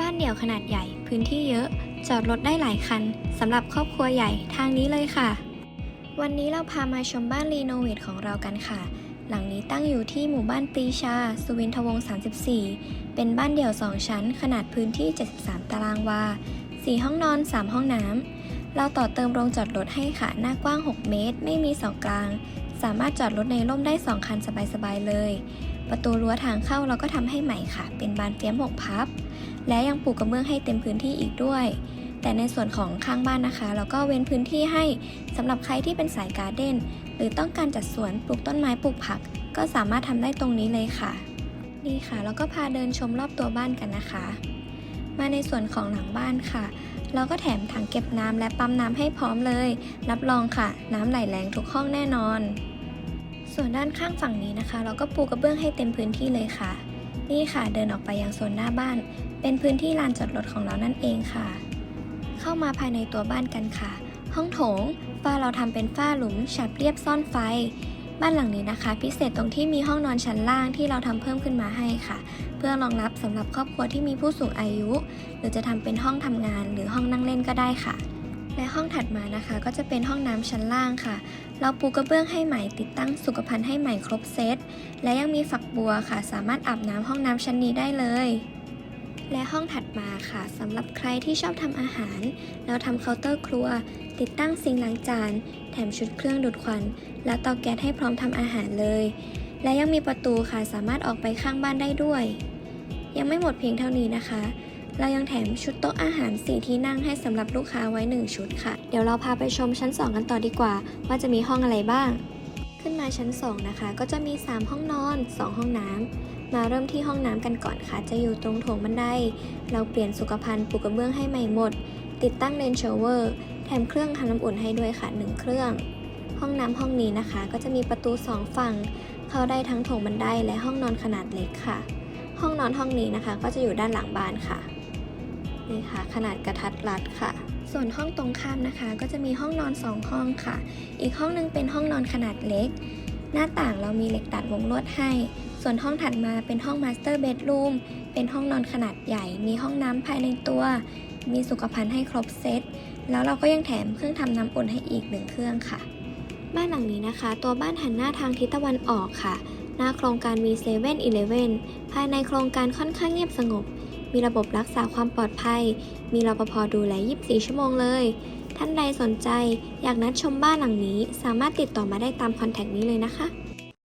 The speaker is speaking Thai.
บ้านเดี่ยวขนาดใหญ่ พื้นที่เยอะ จอดรถได้หลายคันสำหรับครอบครัวใหญ่ทางนี้เลยค่ะ วันนี้เราพามาชมบ้านรีโนเวทของเรากันค่ะ หลังนี้ตั้งอยู่ที่หมู่บ้านปรีชา สุวินทวงศ์34 เป็นบ้านเดี่ยว 2 ชั้น ขนาดพื้นที่ 73 ตารางวา 4 ห้องนอน 3 ห้องน้ำ เราต่อเติมโรงจอดรถให้ค่ะ หน้ากว้าง 6 เมตร ไม่มีเสากลาง สามารถจอดรถในร่มได้ 2 คันสบายๆเลย ประตูรั้วทางเข้าเราก็ทำให้ใหม่ค่ะ เป็นบานเฟี้ยม6พับ และยังปลูกกระเบื้องให้เต็มพื้นที่อีกด้วย แต่ในส่วนของข้างบ้านนะคะ เราก็เว้นพื้นที่ให้สำหรับใครที่เป็นสายการ์เด้นหรือต้องการจัดสวนปลูกต้นไม้ปลูกผัก ก็สามารถทำได้ตรงนี้เลยค่ะนี่ค่ะแล้วก็พาเดินชมรอบตัวบ้านกันนะคะ มาในส่วนของหลังบ้านค่ะ เราก็แถมถังเก็บน้ำและปั๊มน้ำให้พร้อมเลย รับรองค่ะ น้ำไหลแรงทุกห้องแน่นอน ส่วนด้านข้างฝั่งนี้นะคะ เราก็ปูกระเบื้องให้เต็มพื้นที่เลยค่ะ นี่ค่ะเดินออกไปยังโซนหน้าบ้าน เป็นพื้นที่ลานจอดรถของเรานั่นเองค่ะ เข้ามาภายในตัวบ้านกันค่ะ ห้องโถงฝ้าเราทำเป็นฝ้าหลุมฉับเรียบซ่อนไฟ บ้านหลังนี้นะคะ พิเศษตรงที่มีห้องนอนชั้นล่างที่เราทำเพิ่มขึ้นมาให้ค่ะ เพื่อรองรับสำหรับครอบครัวที่มีผู้สูงอายุ หรือจะทำเป็นห้องทำงานหรือห้องนั่งเล่นก็ได้ค่ะ และห้องถัดมานะคะ ก็จะเป็นห้องน้ำชั้นล่างค่ะ เราปูกระเบื้องให้ใหม่ติดตั้งสุขภัณฑ์ให้ใหม่ครบเซตและยังมีฝักบัวค่ะ สามารถอาบน้ำห้องน้ำชั้นนี้ได้เลย และห้องถัดมาค่ะสำหรับใครที่ชอบทำอาหาร เราทำเคาน์เตอร์ครัว ติดตั้งซิงล้างจาน แถมชุดเครื่องดูดควัน และเตาแก๊สให้พร้อมทำอาหารเลย และยังมีประตูค่ะสามารถออกไปข้างบ้านได้ด้วย ยังไม่หมดเพียงเท่านี้นะคะ เรายังแถมชุดโต๊ะอาหาร 4 ที่นั่งให้สำหรับลูกค้าไว้ 1 ชุดค่ะ เดี๋ยวเราพาไปชมชั้น 2 กันต่อดีกว่า ว่าจะมีห้องอะไรบ้าง ขึ้นมาชั้น 2 นะคะ ก็จะมี 3 ห้องนอน 2 ห้องน้ำมาเริ่มที่ห้องน้ำกันก่อนค่ะ จะอยู่ตรงโถงบันได เราเปลี่ยนสุขภัณฑ์ปูกระเบื้องให้ใหม่หมด ติดตั้งเลนโชเวอร์ แถมเครื่องทำน้ำอุ่นให้ด้วยค่ะ 1 เครื่อง ห้องน้ำห้องนี้นะคะ ก็จะมีประตู 2 ฝั่ง เข้าได้ทั้งโถงบันไดและห้องนอนขนาดเล็กค่ะ ห้องนอนห้องนี้นะคะ ก็จะอยู่ด้านหลังบ้านค่ะ นี่ค่ะ ขนาดกระทัดรัดค่ะ ส่วนห้องตรงข้ามนะคะ ก็จะมีห้องนอน 2 ห้องค่ะ อีกห้องหนึงเป็นห้องนอนขนาดเล็ก หน้าต่างเรามีเหล็กตัดวงลวดให้ ส่วนห้องถัดมาเป็นห้องมาสเตอร์เบดรูมเป็นห้องนอนขนาดใหญ่ มีห้องน้ำภายในตัว มีสุขภัณฑ์ให้ครบเซต แล้วเราก็ยังแถมเครื่องทำน้ำอุ่นให้อีกหนึ่งเครื่องค่ะ บ้านหลังนี้นะคะ ตัวบ้านหันหน้าทางทิศตะวันออกค่ะ หน้าโครงการมี7 e เ e ่ e อภายในโครงการค่อนข้างเงียบสงบ มีระบบรักษาความปลอดภัย มีรปภดูแล 24 ชั่วโมงเลย ท่านใดสนใจอยากนัดชมบ้านหลังนี้ สามารถติดต่อมาได้ตามคอนแทคนี้เลยนะคะ